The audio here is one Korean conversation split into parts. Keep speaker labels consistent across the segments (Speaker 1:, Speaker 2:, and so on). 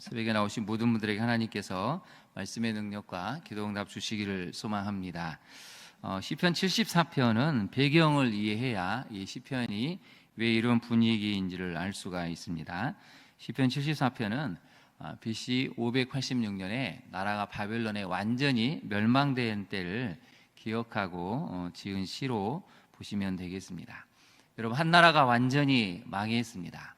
Speaker 1: 새벽에 나오신 모든 분들에게 하나님께서 말씀의 능력과 기도 응답 주시기를 소망합니다. 어, 시편 74편은 배경을 이해해야 이 시편이 왜 이런 분위기인지를 알 수가 있습니다. 시편 74편은 아, BC 586년에 나라가 바벨론에 완전히 멸망된 때를 기억하고 어, 지은 시로 보시면 되겠습니다. 여러분 한 나라가 완전히 망했습니다.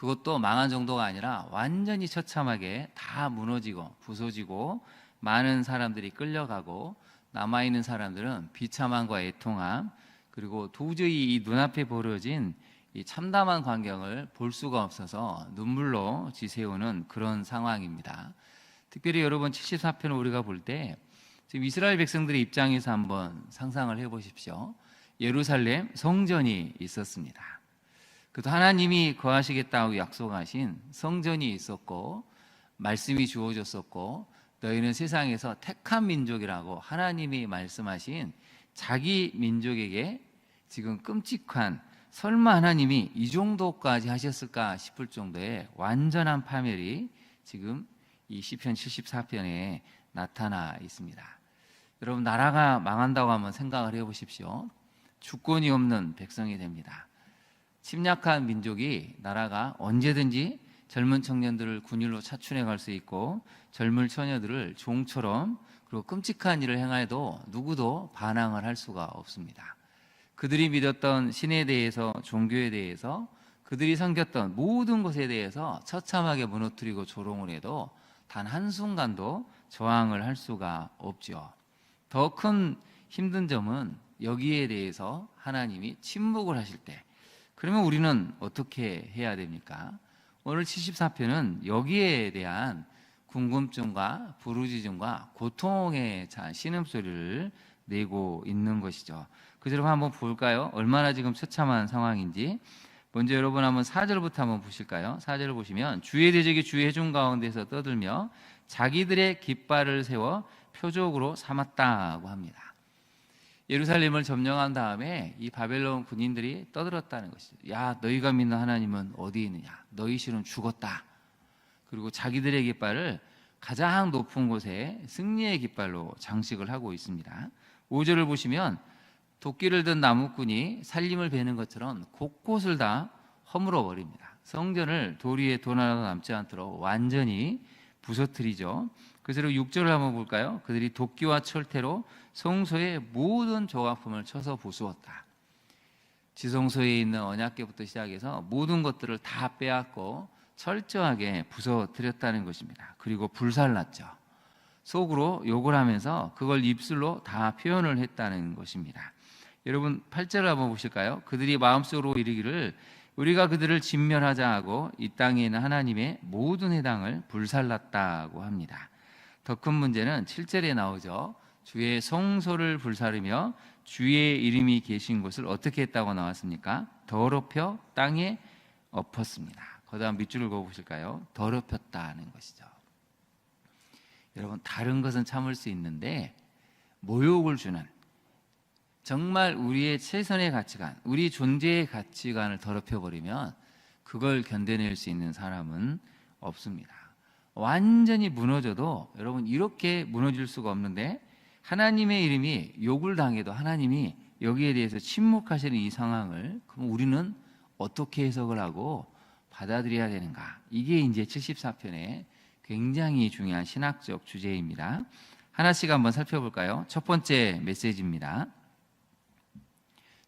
Speaker 1: 그것도 망한 정도가 아니라 완전히 처참하게 다 무너지고 부서지고 많은 사람들이 끌려가고 남아 있는 사람들은 비참함과 애통함 그리고 도저히 이 눈앞에 벌어진 이 참담한 광경을 볼 수가 없어서 눈물로 지새우는 그런 상황입니다. 특별히 여러분 74편 우리가 볼 때 지금 이스라엘 백성들의 입장에서 한번 상상을 해 보십시오. 예루살렘 성전이 있었습니다. 그도 하나님이 거하시겠다고 약속하신 성전이 있었고 말씀이 주어졌었고 너희는 세상에서 택한 민족이라고 하나님이 말씀하신 자기 민족에게 지금 끔찍한 설마 하나님이 이 정도까지 하셨을까 싶을 정도의 완전한 파멸이 지금 이 시편 74편에 나타나 있습니다. 여러분 나라가 망한다고 한번 생각을 해 보십시오. 주권이 없는 백성이 됩니다. 침략한 민족이 나라가 언제든지 젊은 청년들을 군일로 차출해 갈 수 있고 젊은 처녀들을 종처럼 그리고 끔찍한 일을 행해도 누구도 반항을 할 수가 없습니다. 그들이 믿었던 신에 대해서 종교에 대해서 그들이 섬겼던 모든 것에 대해서 처참하게 무너뜨리고 조롱을 해도 단 한순간도 저항을 할 수가 없죠. 더 큰 힘든 점은 여기에 대해서 하나님이 침묵을 하실 때 그러면 우리는 어떻게 해야 됩니까? 오늘 74편은 여기에 대한 궁금증과 부르짖음과 고통의 신음소리를 내고 있는 것이죠. 그대로 한번 볼까요? 얼마나 지금 처참한 상황인지. 먼저 여러분 한번 4절부터 한번 보실까요? 4절을 보시면 주의 대적이 주의 해중 가운데서 떠들며 자기들의 깃발을 세워 표적으로 삼았다고 합니다. 예루살렘을 점령한 다음에 이 바벨론 군인들이 떠들었다는 것이죠. 야, 너희가 믿는 하나님은 어디 있느냐? 너희 실은 죽었다. 그리고 자기들의 깃발을 가장 높은 곳에 승리의 깃발로 장식을 하고 있습니다. 5절을 보시면 도끼를 든 나무꾼이 살림을 베는 것처럼 곳곳을 다 허물어 버립니다. 성전을 돌 위에 돈 하나도 남지 않도록 완전히 부서뜨리죠. 그래서 6절을 한번 볼까요? 그들이 도끼와 철퇴로 성소의 모든 조각품을 쳐서 부수었다. 지성소에 있는 언약궤부터 시작해서 모든 것들을 다 빼앗고 철저하게 부서뜨렸다는 것입니다. 그리고 불살랐죠. 속으로 욕을 하면서 그걸 입술로 다 표현을 했다는 것입니다. 여러분 8절을 한번 보실까요? 그들이 마음속으로 이르기를 우리가 그들을 진멸하자 하고 이 땅에 있는 하나님의 모든 해당을 불살랐다고 합니다. 더 큰 문제는 7절에 나오죠. 주의 성소를 불사르며 주의 이름이 계신 곳을 어떻게 했다고 나왔습니까? 더럽혀 땅에 엎었습니다. 그다음 밑줄을 그어 보실까요? 더럽혔다는 것이죠. 여러분 다른 것은 참을 수 있는데 모욕을 주는 정말 우리의 최선의 가치관, 우리 존재의 가치관을 더럽혀 버리면 그걸 견뎌낼 수 있는 사람은 없습니다. 완전히 무너져도 여러분 이렇게 무너질 수가 없는데 하나님의 이름이 욕을 당해도 하나님이 여기에 대해서 침묵하시는 이 상황을 그럼 우리는 어떻게 해석을 하고 받아들여야 되는가? 이게 이제 74편의 굉장히 중요한 신학적 주제입니다. 하나씩 한번 살펴볼까요? 첫 번째 메시지입니다.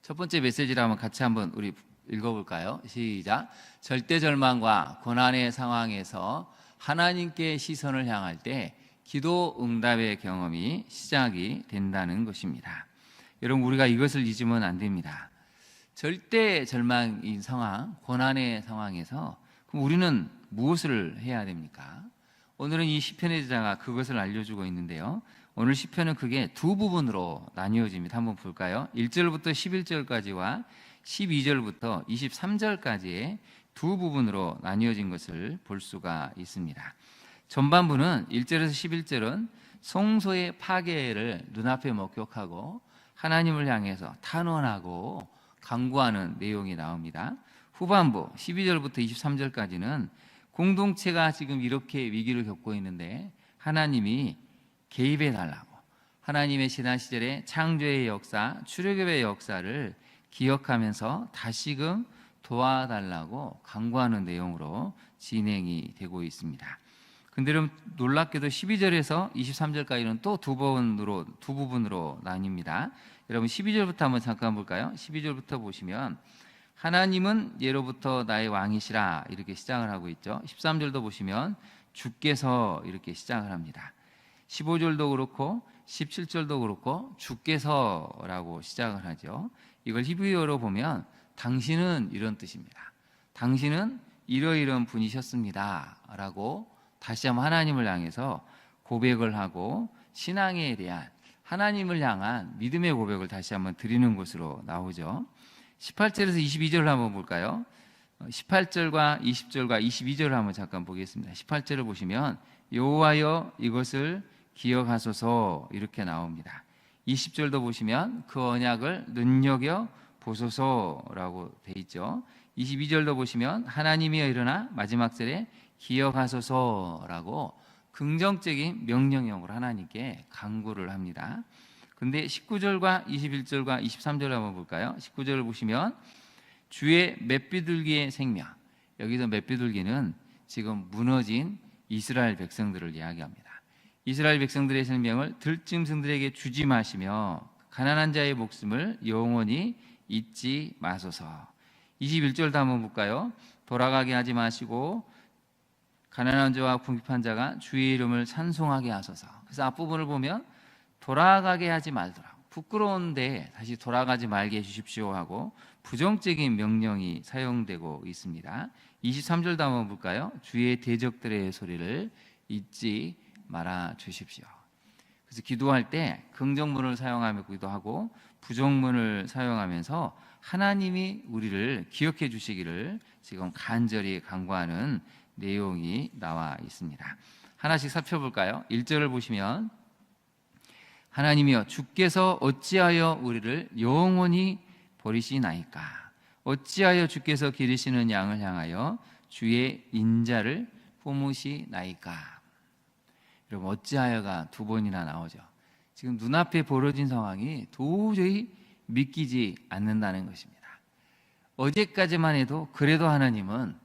Speaker 1: 첫 번째 메시지를 한번 같이 한번 우리 읽어볼까요? 시작. 절대 절망과 고난의 상황에서 하나님께 시선을 향할 때 기도 응답의 경험이 시작이 된다는 것입니다. 여러분 우리가 이것을 잊으면 안 됩니다. 절대 절망인 상황, 고난의 상황에서 그럼 우리는 무엇을 해야 됩니까? 오늘은 이 시편의 저자가 그것을 알려주고 있는데요. 오늘 시편은 그게 두 부분으로 나뉘어집니다. 한번 볼까요? 1절부터 11절까지와 12절부터 23절까지의 두 부분으로 나뉘어진 것을 볼 수가 있습니다. 전반부는 1절에서 11절은 성소의 파괴를 눈앞에 목격하고 하나님을 향해서 탄원하고 강구하는 내용이 나옵니다. 후반부 12절부터 23절까지는 공동체가 지금 이렇게 위기를 겪고 있는데 하나님이 개입해 달라고 하나님의 지난 시절의 창조의 역사, 출애굽의 역사를 기억하면서 다시금 도와달라고 강구하는 내용으로 진행이 되고 있습니다. 근데 여러분 놀랍게도 12절에서 23절까지는 또 두 번으로 두 부분으로 나뉩니다. 여러분 12절부터 한번 잠깐 볼까요? 12절부터 보시면 하나님은 예로부터 나의 왕이시라 이렇게 시작을 하고 있죠. 13절도 보시면 주께서 이렇게 시작을 합니다. 15절도 그렇고 17절도 그렇고 주께서라고 시작을 하죠. 이걸 히브리어로 보면 당신은 이런 뜻입니다. 당신은 이러이러한 분이셨습니다 라고 다시 한번 하나님을 향해서 고백을 하고 신앙에 대한 하나님을 향한 믿음의 고백을 다시 한번 드리는 것으로 나오죠. 18절에서 22절을 한번 볼까요? 18절과 20절과 22절을 한번 잠깐 보겠습니다. 18절을 보시면 여호와여 이것을 기억하소서 이렇게 나옵니다. 20절도 보시면 그 언약을 눈여겨 보소서라고 돼 있죠. 22절도 보시면 하나님이여 일어나 마지막 절에 기억하소서라고 긍정적인 명령형으로 하나님께 강구를 합니다. 근데 19절과 21절과 23절 한번 볼까요? 19절을 보시면 주의 맷비둘기의 생명. 여기서 맷비둘기는 지금 무너진 이스라엘 백성들을 이야기합니다. 이스라엘 백성들의 생명을 들짐승들에게 주지 마시며 가난한 자의 목숨을 영원히 잊지 마소서. 21절도 한번 볼까요? 돌아가게 하지 마시고 가난한 자와 궁핍한 자가 주의 이름을 찬송하게 하소서. 그래서 앞부분을 보면 돌아가게 하지 말더라. 부끄러운데 다시 돌아가지 말게 해주십시오 하고 부정적인 명령이 사용되고 있습니다. 23절도 한번 볼까요? 주의 대적들의 소리를 잊지 말아 주십시오. 그래서 기도할 때 긍정문을 사용하며 기도하고 부정문을 사용하면서 하나님이 우리를 기억해 주시기를 지금 간절히 간구하는 내용이 나와 있습니다. 하나씩 살펴볼까요? 1절을 보시면 하나님이여 주께서 어찌하여 우리를 영원히 버리시나이까 어찌하여 주께서 기르시는 양을 향하여 주의 인자를 뽑으시나이까 여러분 어찌하여가 두 번이나 나오죠. 지금 눈앞에 벌어진 상황이 도저히 믿기지 않는다는 것입니다. 어제까지만 해도 그래도 하나님은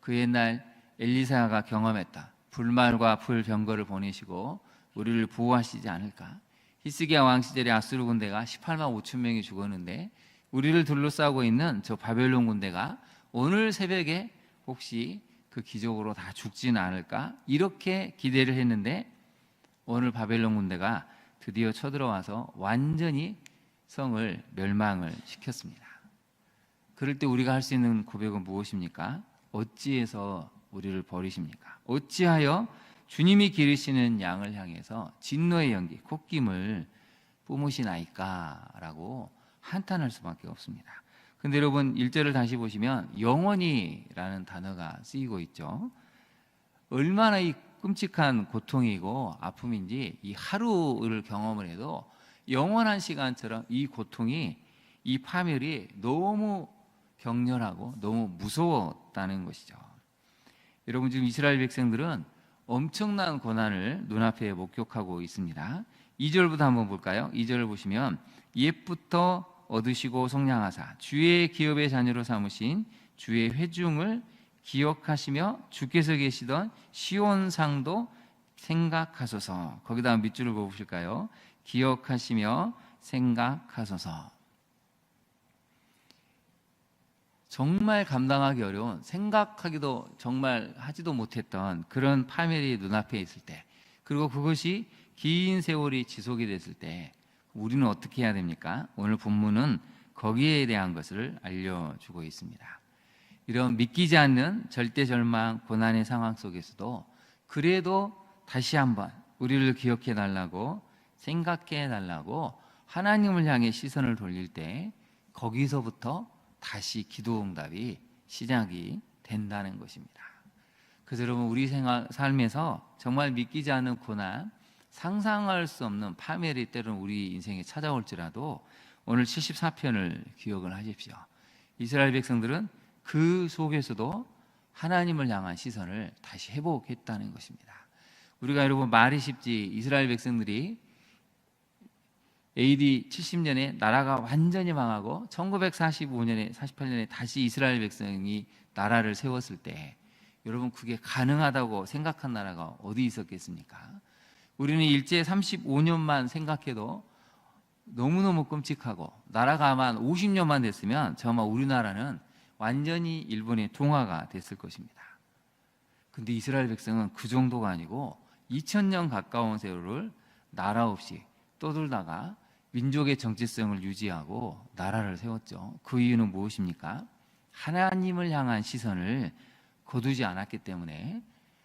Speaker 1: 그 옛날 엘리사가 경험했다. 불말과 불병거를 보내시고 우리를 보호하시지 않을까? 히스기야 왕 시절에 아수르 군대가 18만 5천 명이 죽었는데 우리를 둘러싸고 있는 저 바벨론 군대가 오늘 새벽에 혹시 그 기적으로 다 죽지는 않을까? 이렇게 기대를 했는데 오늘 바벨론 군대가 드디어 쳐들어와서 완전히 성을 멸망을 시켰습니다. 그럴 때 우리가 할 수 있는 고백은 무엇입니까? 어찌해서 우리를 버리십니까? 어찌하여 주님이 기르시는 양을 향해서 진노의 연기, 콧김을 뿜으시나이까라고 한탄할 수밖에 없습니다. 근데 여러분 1절을 다시 보시면 영원히라는 단어가 쓰이고 있죠. 얼마나 이 끔찍한 고통이고 아픔인지 이 하루를 경험을 해도 영원한 시간처럼 이 고통이 이 파멸이 너무 격렬하고 너무 무서웠다는 것이죠. 여러분 지금 이스라엘 백성들은 엄청난 고난을 눈앞에 목격하고 있습니다. 2절부터 한번 볼까요? 2절을 보시면 옛부터 얻으시고 속량하사 주의 기업의 자녀로 삼으신 주의 회중을 기억하시며 주께서 계시던 시온상도 생각하소서. 거기다 밑줄을 보실까요? 기억하시며 생각하소서. 정말 감당하기 어려운 생각하기도 정말 하지도 못했던 그런 파멸이 눈앞에 있을 때 그리고 그것이 긴 세월이 지속이 됐을 때 우리는 어떻게 해야 됩니까? 오늘 본문은 거기에 대한 것을 알려주고 있습니다. 이런 믿기지 않는 절대 절망, 고난의 상황 속에서도 그래도 다시 한번 우리를 기억해 달라고 생각해 달라고 하나님을 향해 시선을 돌릴 때 거기서부터 다시 기도 응답이 시작이 된다는 것입니다. 그래서 여러분 우리 생활, 삶에서 정말 믿기지 않는 고난, 상상할 수 없는 파멸이 때로는 우리 인생에 찾아올지라도 오늘 74편을 기억을 하십시오. 이스라엘 백성들은 그 속에서도 하나님을 향한 시선을 다시 회복했다는 것입니다. 우리가 여러분 말이 쉽지 이스라엘 백성들이 AD 70년에 나라가 완전히 망하고 1945년에 48년에 다시 이스라엘 백성이 나라를 세웠을 때 여러분 그게 가능하다고 생각한 나라가 어디 있었겠습니까? 우리는 일제 35년만 생각해도 너무너무 끔찍하고 나라가 아마 50년만 됐으면 저마 우리나라는 완전히 일본의 동화가 됐을 것입니다. 근데 이스라엘 백성은 그 정도가 아니고 2000년 가까운 세월을 나라 없이 떠돌다가 민족의 정체성을 유지하고 나라를 세웠죠. 그 이유는 무엇입니까? 하나님을 향한 시선을 거두지 않았기 때문에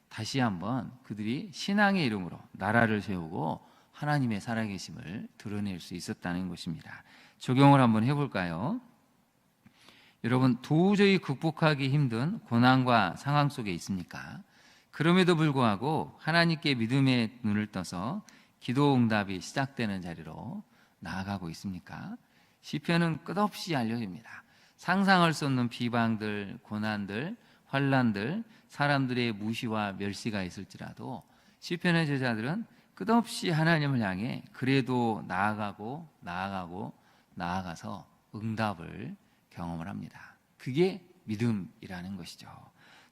Speaker 1: 다시 한번 그들이 신앙의 이름으로 나라를 세우고 하나님의 살아계심을 드러낼 수 있었다는 것입니다. 적용을 한번 해볼까요? 여러분 도저히 극복하기 힘든 고난과 상황 속에 있습니까? 그럼에도 불구하고 하나님께 믿음의 눈을 떠서 기도 응답이 시작되는 자리로 나아가고 있습니까? 시편은 끝없이 알려줍니다. 상상할 수 없는 비방들, 고난들, 환란들, 사람들의 무시와 멸시가 있을지라도 시편의 제자들은 끝없이 하나님을 향해 그래도 나아가고 나아가고 나아가서 응답을 경험을 합니다. 그게 믿음이라는 것이죠.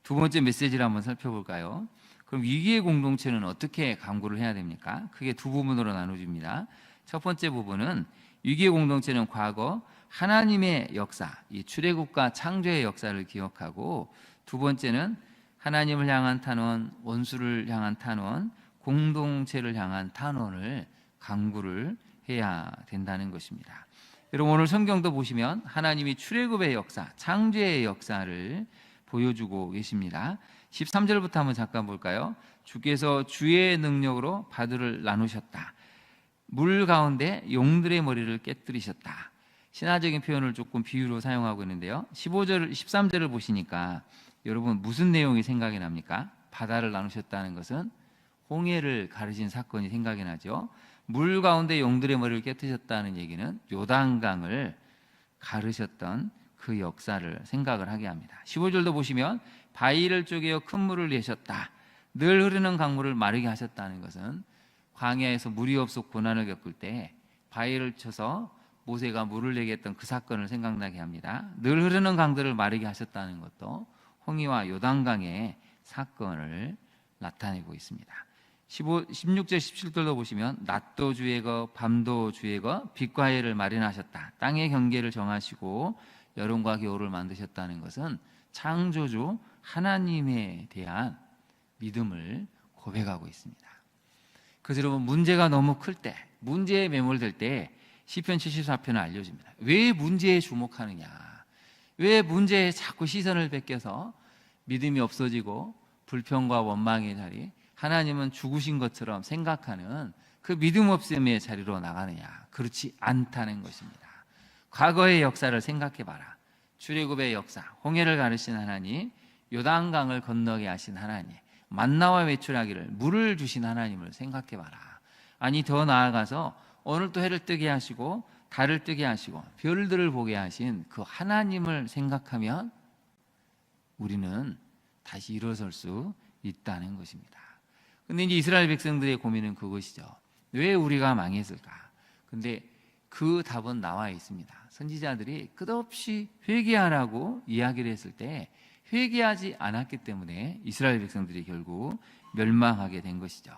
Speaker 1: 두 번째 메시지를 한번 살펴볼까요? 그럼 위기의 공동체는 어떻게 강구를 해야 됩니까? 크게 두 부분으로 나눠집니다. 첫 번째 부분은 위기의 공동체는 과거 하나님의 역사, 이 출애굽과 창조의 역사를 기억하고 두 번째는 하나님을 향한 탄원, 원수를 향한 탄원, 공동체를 향한 탄원을 강구를 해야 된다는 것입니다. 여러분 오늘 성경도 보시면 하나님이 출애굽의 역사, 창조의 역사를 보여주고 계십니다. 13절부터 한번 잠깐 볼까요? 주께서 주의 능력으로 바들을 나누셨다. 물 가운데 용들의 머리를 깨뜨리셨다. 신화적인 표현을 조금 비유로 사용하고 있는데요. 15절, 13절을 보시니까 여러분 무슨 내용이 생각이 납니까? 바다를 나누셨다는 것은 홍해를 가르신 사건이 생각이 나죠. 물 가운데 용들의 머리를 깨뜨셨다는 얘기는 요단강을 가르셨던 그 역사를 생각을 하게 합니다. 15절도 보시면 바위를 쪼개어 큰 물을 내셨다. 늘 흐르는 강물을 마르게 하셨다는 것은 광야에서 물이 없어 고난을 겪을 때 바위를 쳐서 모세가 물을 내게 했던 그 사건을 생각나게 합니다. 늘 흐르는 강들을 마르게 하셨다는 것도 홍해와 요단강의 사건을 나타내고 있습니다. 15, 16절 17절도 보시면 낮도 주의 거 밤도 주의 거 빛과 해를 마련하셨다. 땅의 경계를 정하시고 여름과 겨울을 만드셨다는 것은 창조주 하나님에 대한 믿음을 고백하고 있습니다. 그래서 여러분 문제가 너무 클 때, 문제에 매몰될 때 시편 74편을 알려줍니다. 왜 문제에 주목하느냐? 왜 문제에 자꾸 시선을 뺏겨서 믿음이 없어지고 불평과 원망의 자리, 하나님은 죽으신 것처럼 생각하는 그 믿음 없음의 자리로 나가느냐? 그렇지 않다는 것입니다. 과거의 역사를 생각해 봐라. 출애굽의 역사, 홍해를 가르신 하나님, 요단강을 건너게 하신 하나님, 만나와 외출하기를 물을 주신 하나님을 생각해 봐라. 아니 더 나아가서 오늘 또 해를 뜨게 하시고 달을 뜨게 하시고 별들을 보게 하신 그 하나님을 생각하면 우리는 다시 일어설 수 있다는 것입니다. 근데 이제 이스라엘 백성들의 고민은 그것이죠. 왜 우리가 망했을까? 근데 그 답은 나와 있습니다. 선지자들이 끝없이 회개하라고 이야기를 했을 때 회개하지 않았기 때문에 이스라엘 백성들이 결국 멸망하게 된 것이죠.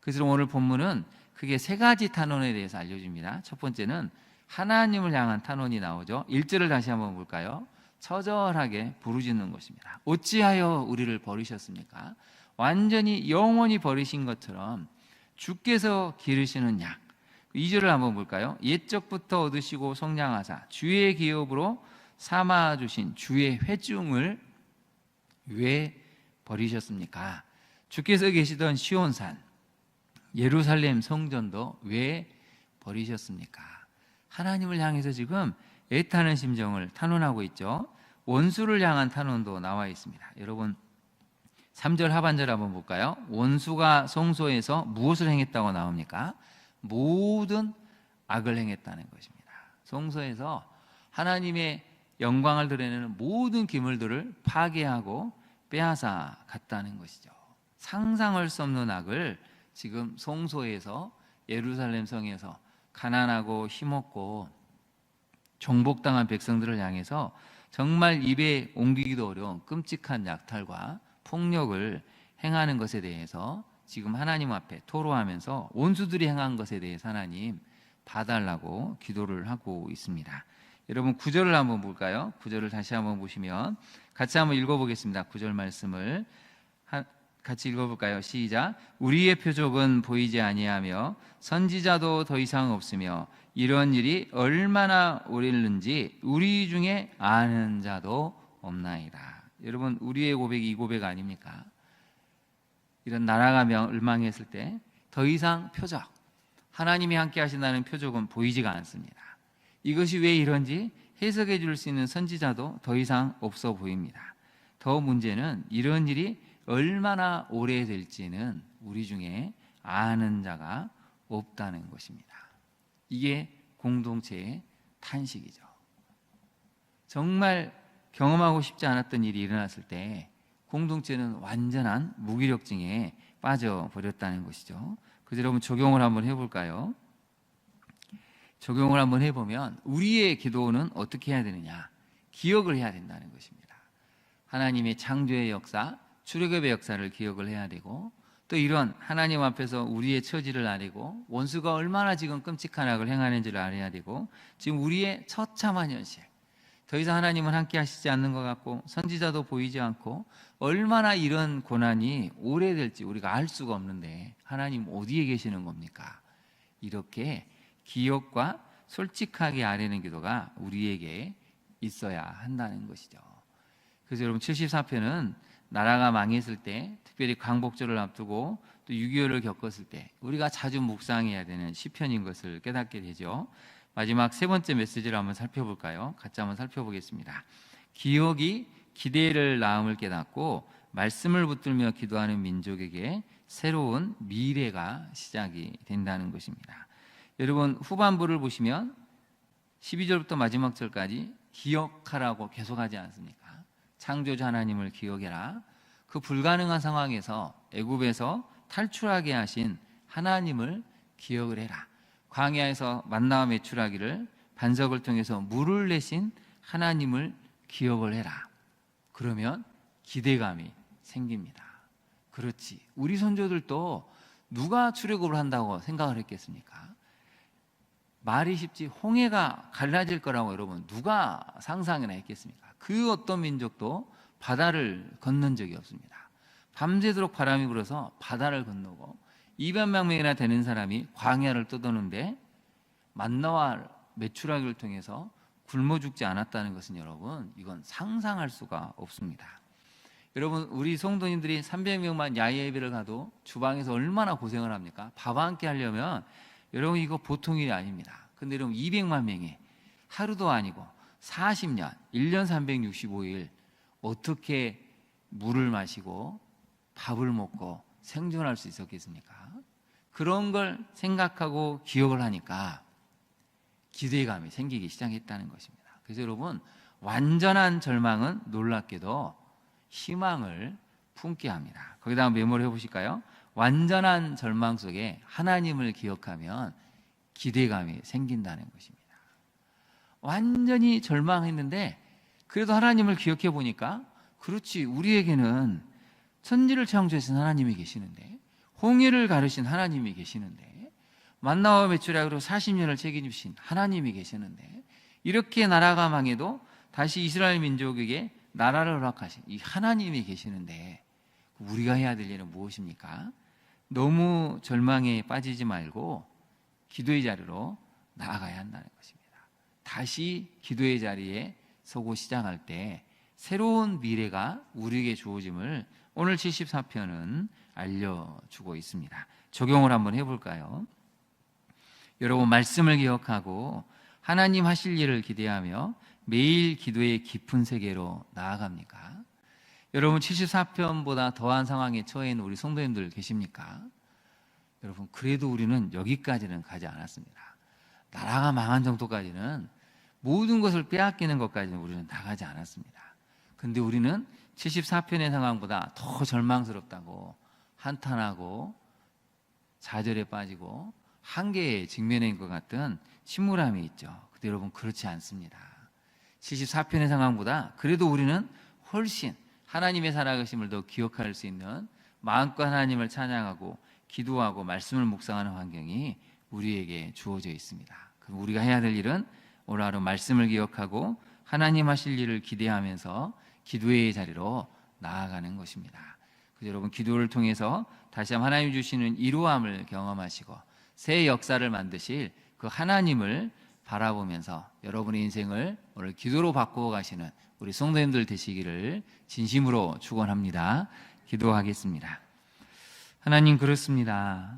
Speaker 1: 그래서 오늘 본문은 크게 세 가지 탄원에 대해서 알려줍니다. 첫 번째는 하나님을 향한 탄원이 나오죠. 1절을 다시 한번 볼까요? 처절하게 부르짖는 것입니다. 어찌하여 우리를 버리셨습니까? 완전히 영원히 버리신 것처럼 주께서 기르시는 양. 2절을 한번 볼까요? 옛적부터 얻으시고 성량하사 주의 기업으로 삼아 주신 주의 회중을 왜 버리셨습니까? 주께서 계시던 시온산 예루살렘 성전도 왜 버리셨습니까? 하나님을 향해서 지금 애타는 심정을 탄원하고 있죠. 원수를 향한 탄원도 나와 있습니다. 여러분 3절 하반절 한번 볼까요? 원수가 성소에서 무엇을 행했다고 나옵니까? 모든 악을 행했다는 것입니다. 성소에서 하나님의 영광을 드러내는 모든 기물들을 파괴하고 빼앗아 갔다는 것이죠. 상상할 수 없는 악을 지금 성소에서 예루살렘 성에서 가난하고 힘없고 정복당한 백성들을 향해서 정말 입에 옮기기도 어려운 끔찍한 약탈과 폭력을 행하는 것에 대해서 지금 하나님 앞에 토로하면서 원수들이 행한 것에 대해서 하나님 봐달라고 기도를 하고 있습니다. 여러분 구절을 한번 볼까요? 구절을 다시 한번 보시면 같이 한번 읽어보겠습니다. 구절 말씀을 하- 같이 읽어볼까요? 시작. 우리의 표적은 보이지 아니하며 선지자도 더 이상 없으며 이런 일이 얼마나 오랬는지 우리 중에 아는 자도 없나이다. 여러분 우리의 고백이 이 고백 아닙니까? 이런 나라가 멸망했을 때 더 이상 표적 하나님이 함께 하신다는 표적은 보이지가 않습니다. 이것이 왜 이런지 해석해 줄 수 있는 선지자도 더 이상 없어 보입니다. 더 문제는 이런 일이 얼마나 오래될지는 우리 중에 아는 자가 없다는 것입니다. 이게 공동체의 탄식이죠. 정말 경험하고 싶지 않았던 일이 일어났을 때 공동체는 완전한 무기력증에 빠져 버렸다는 것이죠. 그래서 여러분 적용을 한번 해볼까요? 적용을 한번 해보면 우리의 기도는 어떻게 해야 되느냐? 기억을 해야 된다는 것입니다. 하나님의 창조의 역사, 출애굽의 역사를 기억을 해야 되고 또 이런 하나님 앞에서 우리의 처지를 아리고 원수가 얼마나 지금 끔찍한 악을 행하는지를 알아야 되고 지금 우리의 처참한 현실 더 이상 하나님은 함께 하시지 않는 것 같고 선지자도 보이지 않고 얼마나 이런 고난이 오래될지 우리가 알 수가 없는데 하나님 어디에 계시는 겁니까? 이렇게 기억과 솔직하게 아뢰는 기도가 우리에게 있어야 한다는 것이죠. 그래서 여러분 74편은 나라가 망했을 때 특별히 광복절을 앞두고 또 6.25를 겪었을 때 우리가 자주 묵상해야 되는 시편인 것을 깨닫게 되죠. 마지막 세 번째 메시지를 한번 살펴볼까요? 같이 한번 살펴보겠습니다. 기억이 기대를 낳음을 깨닫고 말씀을 붙들며 기도하는 민족에게 새로운 미래가 시작이 된다는 것입니다. 여러분 후반부를 보시면 12절부터 마지막 절까지 기억하라고 계속하지 않습니까? 창조자 하나님을 기억해라. 그 불가능한 상황에서 애굽에서 탈출하게 하신 하나님을 기억을 해라. 광야에서 만나와 매출하기를 반석을 통해서 물을 내신 하나님을 기억을 해라. 그러면 기대감이 생깁니다. 그렇지. 우리 선조들도 누가 출애굽을 한다고 생각을 했겠습니까? 말이 쉽지 홍해가 갈라질 거라고 여러분 누가 상상이나 했겠습니까? 그 어떤 민족도 바다를 건넌 적이 없습니다. 밤새도록 바람이 불어서 바다를 건너고 200만 명이나 되는 사람이 광야를 떠도는데 만나와 매출하기를 통해서 굶어 죽지 않았다는 것은 여러분 이건 상상할 수가 없습니다. 여러분 우리 성도님들이 300명만 야외 예배를 가도 주방에서 얼마나 고생을 합니까? 밥 한 끼 하려면 여러분 이거 보통 일이 아닙니다. 근데 여러분 200만 명이 하루도 아니고 40년, 1년 365일 어떻게 물을 마시고 밥을 먹고 생존할 수 있었겠습니까? 그런 걸 생각하고 기억을 하니까 기대감이 생기기 시작했다는 것입니다. 그래서 여러분 완전한 절망은 놀랍게도 희망을 품게 합니다. 거기다 메모를 해보실까요? 완전한 절망 속에 하나님을 기억하면 기대감이 생긴다는 것입니다. 완전히 절망했는데 그래도 하나님을 기억해 보니까 그렇지 우리에게는 천지를 창조하신 하나님이 계시는데 홍해를 가르신 하나님이 계시는데 만나와 매출하기로 40년을 책임지신 하나님이 계시는데 이렇게 나라가 망해도 다시 이스라엘 민족에게 나라를 허락하신 이 하나님이 계시는데 우리가 해야 될 일은 무엇입니까? 너무 절망에 빠지지 말고 기도의 자리로 나아가야 한다는 것입니다. 다시 기도의 자리에 서고 시작할 때 새로운 미래가 우리에게 주어짐을 오늘 74편은 알려주고 있습니다. 적용을 한번 해볼까요? 여러분 말씀을 기억하고 하나님 하실 일을 기대하며 매일 기도의 깊은 세계로 나아갑니까? 여러분 74편보다 더한 상황에 처해 있는 우리 성도님들 계십니까? 여러분 그래도 우리는 여기까지는 가지 않았습니다. 나라가 망한 정도까지는 모든 것을 빼앗기는 것까지는 우리는 나가지 않았습니다. 근데 우리는 74편의 상황보다 더 절망스럽다고 한탄하고 좌절에 빠지고 한계에 직면한 것 같은 침울함이 있죠. 근데 여러분 그렇지 않습니다. 74편의 상황보다 그래도 우리는 훨씬 하나님의 살아계심을 더 기억할 수 있는 마음껏 하나님을 찬양하고 기도하고 말씀을 묵상하는 환경이 우리에게 주어져 있습니다. 그럼 우리가 해야 될 일은 오늘 하루 말씀을 기억하고 하나님 하실 일을 기대하면서 기도의 자리로 나아가는 것입니다. 그래서 여러분 기도를 통해서 다시 한번 하나님 주시는 이루함을 경험하시고 새 역사를 만드실 그 하나님을 바라보면서 여러분의 인생을 오늘 기도로 바꾸어 가시는 우리 성도님들 되시기를 진심으로 축원합니다. 기도하겠습니다. 하나님 그렇습니다.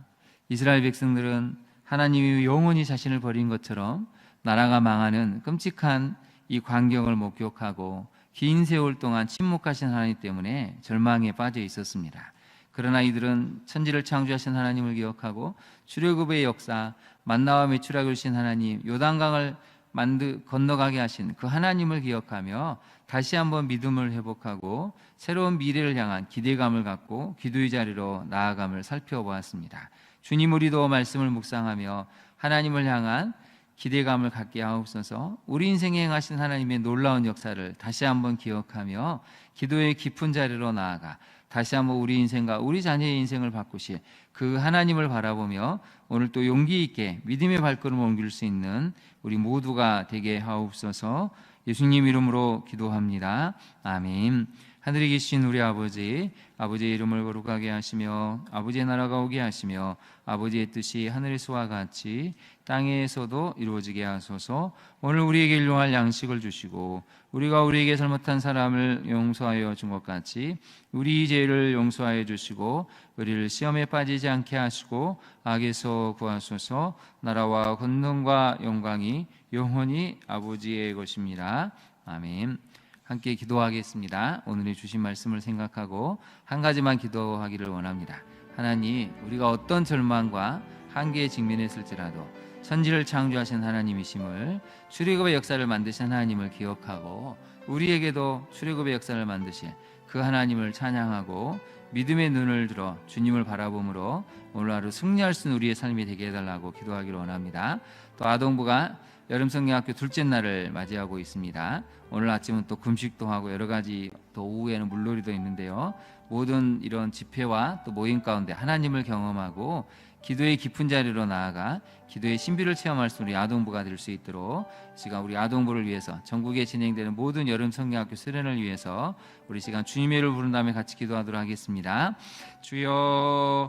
Speaker 1: 이스라엘 백성들은 하나님이 영원히 자신을 버린 것처럼 나라가 망하는 끔찍한 이 광경을 목격하고 긴 세월 동안 침묵하신 하나님 때문에 절망에 빠져 있었습니다. 그러나 이들은 천지를 창조하신 하나님을 기억하고 출애굽의 역사, 만나와 메추라기 신 하나님, 요단강을 만드 건너가게 하신 그 하나님을 기억하며 다시 한번 믿음을 회복하고 새로운 미래를 향한 기대감을 갖고 기도의 자리로 나아감을 살펴보았습니다. 주님 우리도 말씀을 묵상하며 하나님을 향한 기대감을 갖게 하옵소서. 우리 인생에 행하신 하나님의 놀라운 역사를 다시 한번 기억하며 기도의 깊은 자리로 나아가 다시 한번 우리 인생과 우리 자녀의 인생을 바꾸실 그 하나님을 바라보며 오늘 또 용기 있게 믿음의 발걸음을 옮길 수 있는 우리 모두가 되게 하옵소서. 예수님 이름으로 기도합니다. 아멘. 하늘에 계신 우리 아버지, 아버지의 이름을 거룩하게 하시며 아버지의 나라가 오게 하시며 아버지의 뜻이 하늘에서와 같이 땅에서도 이루어지게 하소서. 오늘 우리에게 일용할 양식을 주시고 우리가 우리에게 잘못한 사람을 용서하여 준 것 같이 우리 죄를 용서하여 주시고 우리를 시험에 빠지지 않게 하시고 악에서 구하소서. 나라와 권능과 영광이 영원히 아버지의 것입니다. 아멘. 함께 기도하겠습니다. 오늘의 주신 말씀을 생각하고 한 가지만 기도하기를 원합니다. 하나님, 우리가 어떤 절망과 한계에 직면했을지라도 천지를 창조하신 하나님이심을 출애굽의 역사를 만드신 하나님을 기억하고 우리에게도 출애굽의 역사를 만드신 그 하나님을 찬양하고 믿음의 눈을 들어 주님을 바라봄으로 오늘 하루 승리할 수 있는 우리의 삶이 되게 해달라고 기도하기를 원합니다. 또 아동부가 여름 성경학교 둘째 날을 맞이하고 있습니다. 오늘 아침은 또 금식도 하고 여러 가지 또 오후에는 물놀이도 있는데요. 모든 이런 집회와 또 모임 가운데 하나님을 경험하고 기도의 깊은 자리로 나아가 기도의 신비를 체험할 수 우리 아동부가 될 수 있도록 시간 우리 아동부를 위해서 전국에 진행되는 모든 여름 성경학교 수련을 위해서 우리 시간 주님의 이름을 부른 다음에 같이 기도하도록 하겠습니다. 주여